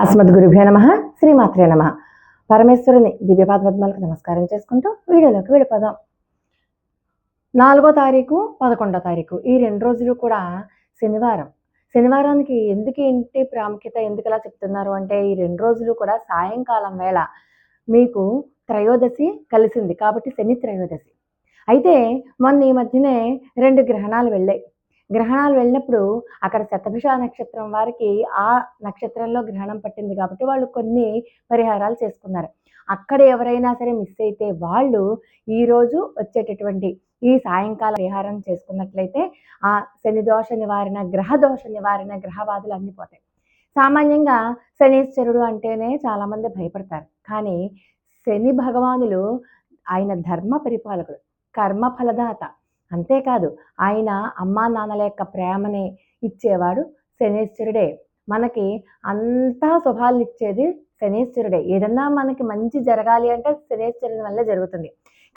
అస్మద్ గురుభ్యో నమ శ్రీమాత్రే నమ. పరమేశ్వరుని దివ్యపాదపద్మాలకు నమస్కారం చేసుకుంటూ వీడియోలోకి వెళ్ళిపోదాం. నాలుగో తారీఖు పదకొండో తారీఖు. ఈ రెండు రోజులు కూడా శనివారం. శనివారానికి ఎందుకు ఏంటి ప్రాముఖ్యత ఎందుకు ఇలా చెప్తున్నారు అంటే ఈ రెండు రోజులు కూడా సాయంకాలం వేళ మీకు త్రయోదశి కలిసింది కాబట్టి శని త్రయోదశి. అయితే మొన్న ఈ మధ్యనే రెండు గ్రహణాలు వెళ్ళాయి. గ్రహణాలు వెళ్ళినప్పుడు అక్కడ శతభిష నక్షత్రం వారికి ఆ నక్షత్రంలో గ్రహణం పట్టింది కాబట్టి వాళ్ళు కొన్ని పరిహారాలు చేసుకున్నారు. అక్కడ ఎవరైనా సరే మిస్ అయితే వాళ్ళు ఈరోజు వచ్చేటటువంటి ఈ సాయంకాల పరిహారం చేసుకున్నట్లయితే ఆ శని దోష నివారణ గ్రహ దోష నివారణ గ్రహవాదులు అన్నీ పోతాయి. సామాన్యంగా శనీశ్వరుడు అంటేనే చాలామంది భయపడతారు. కానీ శని భగవానులు ఆయన ధర్మ పరిపాలకుడు కర్మ ఫలదాత. అంతేకాదు ఆయన అమ్మా నాన్నల యొక్క ప్రేమని ఇచ్చేవాడు శనేశ్వరుడే. మనకి అంతా శుభాలు ఇచ్చేది శనేశ్వరుడే. ఏదన్నా మనకి మంచి జరగాలి అంటే శనేశ్వరుని వల్ల జరుగుతుంది.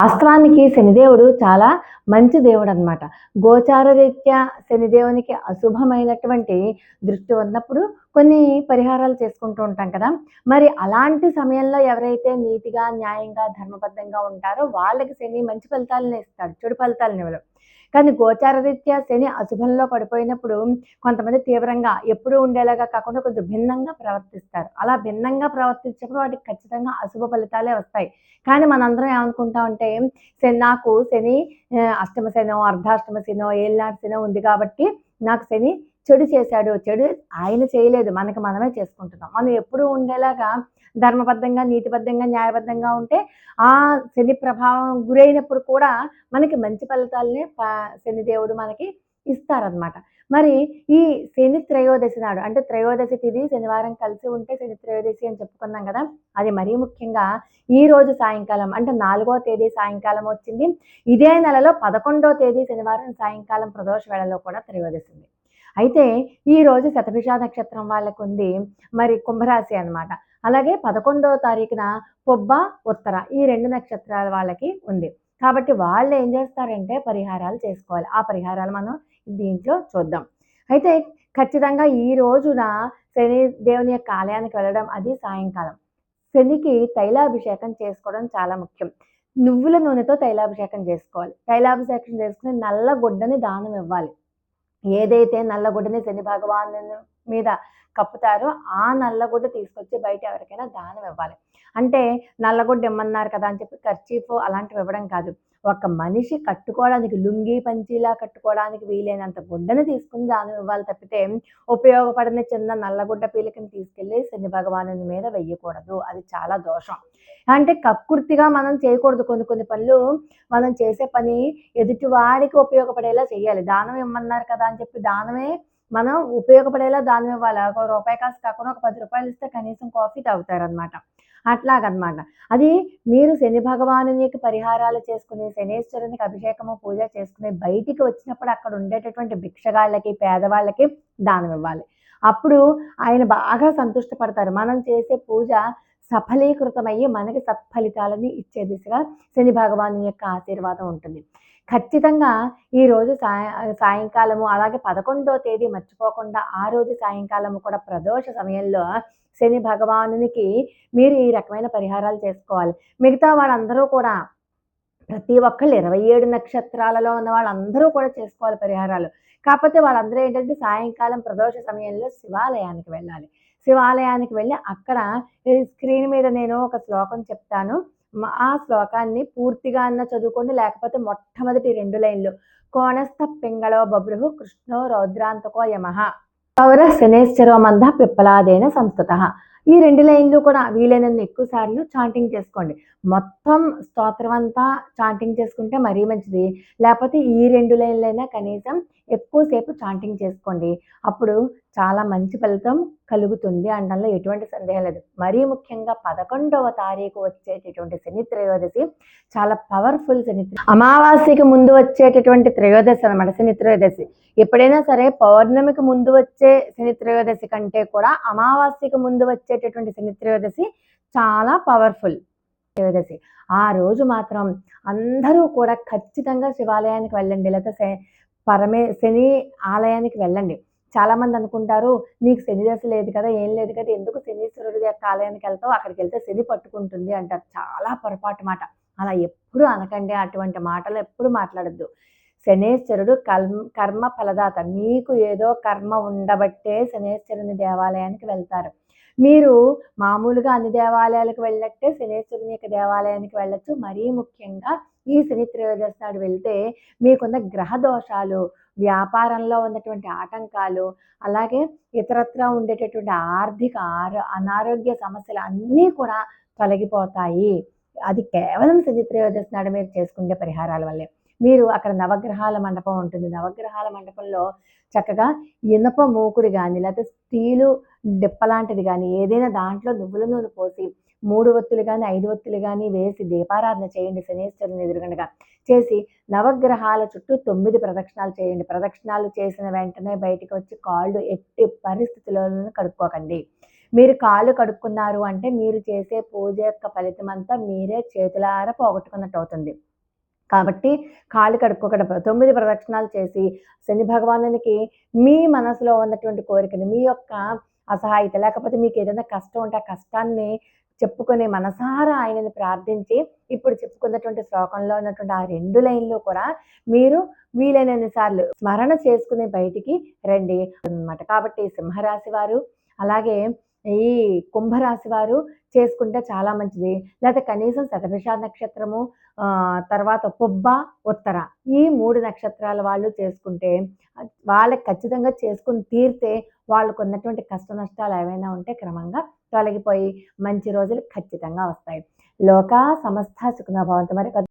వాస్తవానికి శనిదేవుడు చాలా మంచి దేవుడు అనమాట గోచారరీత్యా శనిదేవునికి అశుభమైనటువంటి దృష్టి ఉన్నప్పుడు కొన్ని పరిహారాలు చేసుకుంటూ ఉంటాం కదా. మరి అలాంటి సమయంలో ఎవరైతే నీతిగా న్యాయంగా ధర్మబద్ధంగా ఉంటారో వాళ్ళకి శని మంచి ఫలితాలను ఇస్తాడు. చెడు ఫలితాలను ఇవ్వడం. కానీ గోచారరీత్యా శని అశుభంలో పడిపోయినప్పుడు కొంతమంది తీవ్రంగా ఎప్పుడూ ఉండేలాగా కాకుండా కొంచెం భిన్నంగా ప్రవర్తిస్తారు. అలా భిన్నంగా ప్రవర్తించినప్పుడు వాటికి ఖచ్చితంగా అశుభ ఫలితాలే వస్తాయి. కానీ మనందరం ఏమనుకుంటామంటే శని నాకు శని అష్టమ శనో అర్ధాష్టమ శనో ఏళ్ళనాటి శనో ఉంది కాబట్టి నాకు శని చెడు చేశాడు చెడు ఆయన చేయలేదు మనకి మనమే చేసుకుంటున్నాం. మనం ఎప్పుడూ ఉండేలాగా ధర్మబద్ధంగా నీతిబద్ధంగా న్యాయబద్ధంగా ఉంటే ఆ శని ప్రభావం గురైనప్పుడు కూడా మనకి మంచి ఫలితాలనే ప- శనిదేవుడు మనకి ఇస్తారనమాట మరి ఈ శని త్రయోదశి నాడు అంటే త్రయోదశి తిది శనివారం కలిసి ఉంటే శని త్రయోదశి అని చెప్పుకున్నాం కదా అది మరీ ముఖ్యంగా ఈ రోజు సాయంకాలం అంటే నాలుగో తేదీ సాయంకాలం వచ్చింది. ఇదే నెలలో పదకొండో తేదీ శనివారం సాయంకాలం ప్రదోష వేళలో కూడా త్రయోదశి ఉంది. అయితే ఈ రోజు శతభిష నక్షత్రం వాళ్ళకు ఉంది మరి కుంభరాశి అనమాట అలాగే పదకొండవ తారీఖున పొబ్బ ఉత్తర ఈ రెండు నక్షత్రాల వాళ్ళకి ఉంది. కాబట్టి వాళ్ళు ఏం చేస్తారంటే పరిహారాలు చేసుకోవాలి. ఆ పరిహారాలు మనం దీంట్లో చూద్దాం. అయితే ఖచ్చితంగా ఈ రోజున శని దేవుని యొక్క ఆలయానికి వెళ్ళడం అది సాయంకాలం. శనికి తైలాభిషేకం చేసుకోవడం చాలా ముఖ్యం. నువ్వుల నూనెతో తైలాభిషేకం చేసుకోవాలి. తైలాభిషేకం చేసుకుని నల్ల గుడ్డని దానం ఇవ్వాలి. ఏదైతే నల్లగొడ్డని శని భగవాను మీద కప్పుతారో. ఆ నల్లగుడ్డ తీసుకొచ్చి బయట ఎవరికైనా దానం ఇవ్వాలి. అంటే నల్లగుడ్డ ఇమ్మన్నారు కదా అని చెప్పి ఖర్చీఫ్ అలాంటివి ఇవ్వడం కాదు. ఒక మనిషి కట్టుకోవడానికి లుంగీ పంచిలా కట్టుకోవడానికి వీలైనంత గుడ్డని తీసుకుని దానం ఇవ్వాలి తప్పితే ఉపయోగపడని చిన్న నల్లగుడ్డ పీలికని తీసుకెళ్ళి శని భగవాను మీద వెయ్యకూడదు. అది చాలా దోషం. అంటే కక్కుర్తిగా మనం చేయకూడదు కొన్ని కొన్ని పనులు. మనం చేసే పని ఎదుటివాడికి ఉపయోగపడేలా చేయాలి. దానం ఇమ్మన్నారు కదా అని చెప్పి దానమే మనం ఉపయోగపడేలా దానం ఇవ్వాలి. ఒక రూపాయి కాసు కాకుండా ఒక పది రూపాయలు ఇస్తే కనీసం కాఫీ తాగుతారనమాట అట్లాగనమాట అది మీరు శని భగవానునికి పరిహారాలు చేసుకుని శనేశ్వరునికి అభిషేకము పూజ చేసుకుని బయటికి వచ్చినప్పుడు అక్కడ ఉండేటటువంటి భిక్షగాళ్ళకి పేదవాళ్ళకి దానం ఇవ్వాలి. అప్పుడు ఆయన బాగా సంతుష్టపడతారు. మనం చేసే పూజ సఫలీకృతమయ్యి మనకి సత్ఫలితాలని ఇచ్చే దిశగా శని భగవాను యొక్క ఆశీర్వాదం ఉంటుంది. ఖచ్చితంగా ఈరోజు సాయ సాయంకాలము అలాగే పదకొండో తేదీ మర్చిపోకుండా ఆ రోజు సాయంకాలము కూడా ప్రదోష సమయంలో శని భగవానునికి మీరు ఈ రకమైన పరిహారాలు చేసుకోవాలి. మిగతా వాళ్ళందరూ కూడా ప్రతి ఒక్కళ్ళు ఇరవై ఏడు నక్షత్రాలలో ఉన్న వాళ్ళందరూ కూడా చేసుకోవాలి పరిహారాలు. కాకపోతే వాళ్ళందరూ ఏంటంటే సాయంకాలం ప్రదోష సమయంలో శివాలయానికి వెళ్ళాలి. శివాలయానికి వెళ్ళి అక్కడ ఈ స్క్రీన్ మీద నేను ఒక శ్లోకం చెప్తాను. ఆ శ్లోకాన్ని పూర్తిగా అన్న చదువుకోండి లేకపోతే మొట్టమొదటి రెండు లైన్లు. కోణస్థ పింగళో బభ్రుహు కృష్ణో రౌద్రాంతకో యమ. పౌర శనేశ్వరో మంద పిప్పలాదేన సంస్థత. ఈ రెండు లైన్లు కూడా వీలైనన్ని ఎక్కువ సార్లు చాంటింగ్ చేసుకోండి. మొత్తం స్తోత్రం అంతా చాంటింగ్ చేసుకుంటే మరీ మంచిది. లేకపోతే ఈ రెండు లైన్లైనా కనీసం ఎక్కువసేపు చాంటింగ్ చేసుకోండి. అప్పుడు చాలా మంచి ఫలితం కలుగుతుంది అనడంలో ఎటువంటి సందేహం లేదు. మరీ ముఖ్యంగా పదకొండవ తారీఖు వచ్చేటటువంటి శని త్రయోదశి చాలా పవర్ఫుల్ శని అమావాస్యకి ముందు వచ్చేటటువంటి త్రయోదశి అనమాట శని త్రయోదశి. ఎప్పుడైనా సరే పౌర్ణమికి ముందు వచ్చే శని త్రయోదశి కంటే కూడా అమావాస్యకి ముందు వచ్చేటటువంటి శని త్రయోదశి చాలా పవర్ఫుల్ త్రయోదశి. ఆ రోజు మాత్రం అందరూ కూడా ఖచ్చితంగా శివాలయానికి వెళ్ళండి. లేకపోతే పరమే శని ఆలయానికి వెళ్ళండి. చాలామంది అనుకుంటారు నీకు శని దశ లేదు కదా ఏం లేదు కదా ఎందుకు శనీశ్వరుడి యొక్క ఆలయానికి వెళ్తావు? అక్కడికి వెళ్తే శని పట్టుకుంటుంది అంటారు. చాలా పొరపాటు మాట. అలా ఎప్పుడు అనకండి అటువంటి మాటలు ఎప్పుడు మాట్లాడద్దు. శనేశ్వరుడు కర్మ కర్మ ఫలదాత. మీకు ఏదో కర్మ ఉండబట్టే శనేశ్వరుని దేవాలయానికి వెళ్తారు. మీరు మామూలుగా అన్ని దేవాలయాలకు వెళ్ళట్టే శనేశ్వరుని యొక్క దేవాలయానికి వెళ్ళొచ్చు. మరీ ముఖ్యంగా ఈ శని త్రయోదశి నాడు వెళ్తే మీకున్న గ్రహ దోషాలు వ్యాపారంలో ఉన్నటువంటి ఆటంకాలు అలాగే ఇతరత్రా ఉండేటటువంటి ఆర్థిక ఆరో అనారోగ్య సమస్యలు అన్నీ కూడా తొలగిపోతాయి. అది కేవలం శని త్రయోదశి నాడు మీరు చేసుకునే పరిహారాల వల్లే. మీరు అక్కడ నవగ్రహాల మండపం ఉంటుంది. నవగ్రహాల మండపంలో చక్కగా ఇనప మూకుడు కానీ లేకపోతే స్టీలు డిప్ప లాంటిది కానీ ఏదైనా దాంట్లో నువ్వుల నూనె పోసి మూడు ఒత్తులు కానీ ఐదు ఒత్తులు కానీ వేసి దీపారాధన చేయండి శనేశ్వరుని ఎదురుగండగా చేసి నవగ్రహాల చుట్టూ తొమ్మిది ప్రదక్షిణాలు చేయండి. ప్రదక్షిణాలు చేసిన వెంటనే బయటికి వచ్చి కాళ్ళు ఎట్టి పరిస్థితుల్లోనూ కడుక్కోకండి. మీరు కాళ్ళు కడుక్కున్నారు అంటే మీరు చేసే పూజ యొక్క ఫలితం అంతా మీరే చేతులార పోగొట్టుకున్నట్టు అవుతుంది. కాబట్టి కాళ్ళు కడుక్కోకడం తొమ్మిది ప్రదక్షిణాలు చేసి శని భగవానునికి మీ మనసులో ఉన్నటువంటి కోరికని మీ యొక్క అసహాయత. లేకపోతే మీకు ఏదైనా కష్టం ఉంటే ఆ కష్టాన్ని చెప్పుకునే మనసారా ఆయనని ప్రార్థించి ఇప్పుడు చెప్పుకున్నటువంటి శ్లోకంలో ఉన్నటువంటి ఆ రెండు లైన్లు కూడా మీరు వీలైనన్ని సార్లు స్మరణ చేసుకుని బయటికి రండి అనమాట కాబట్టి సింహరాశి వారు అలాగే ఈ కుంభరాశి వారు చేసుకుంటే చాలా మంచిది. లేకపోతే కనీసం శతభిష నక్షత్రము తర్వాత పుబ్బ ఉత్తర. ఈ మూడు నక్షత్రాల వాళ్ళు చేసుకుంటే వాళ్ళకి ఖచ్చితంగా చేసుకుని తీరితే వాళ్ళకు ఉన్నటువంటి కష్ట నష్టాలు ఏవైనా ఉంటే క్రమంగా తొలగిపోయి మంచి రోజులు ఖచ్చితంగా వస్తాయి. లోక సమస్త సుఖన మరి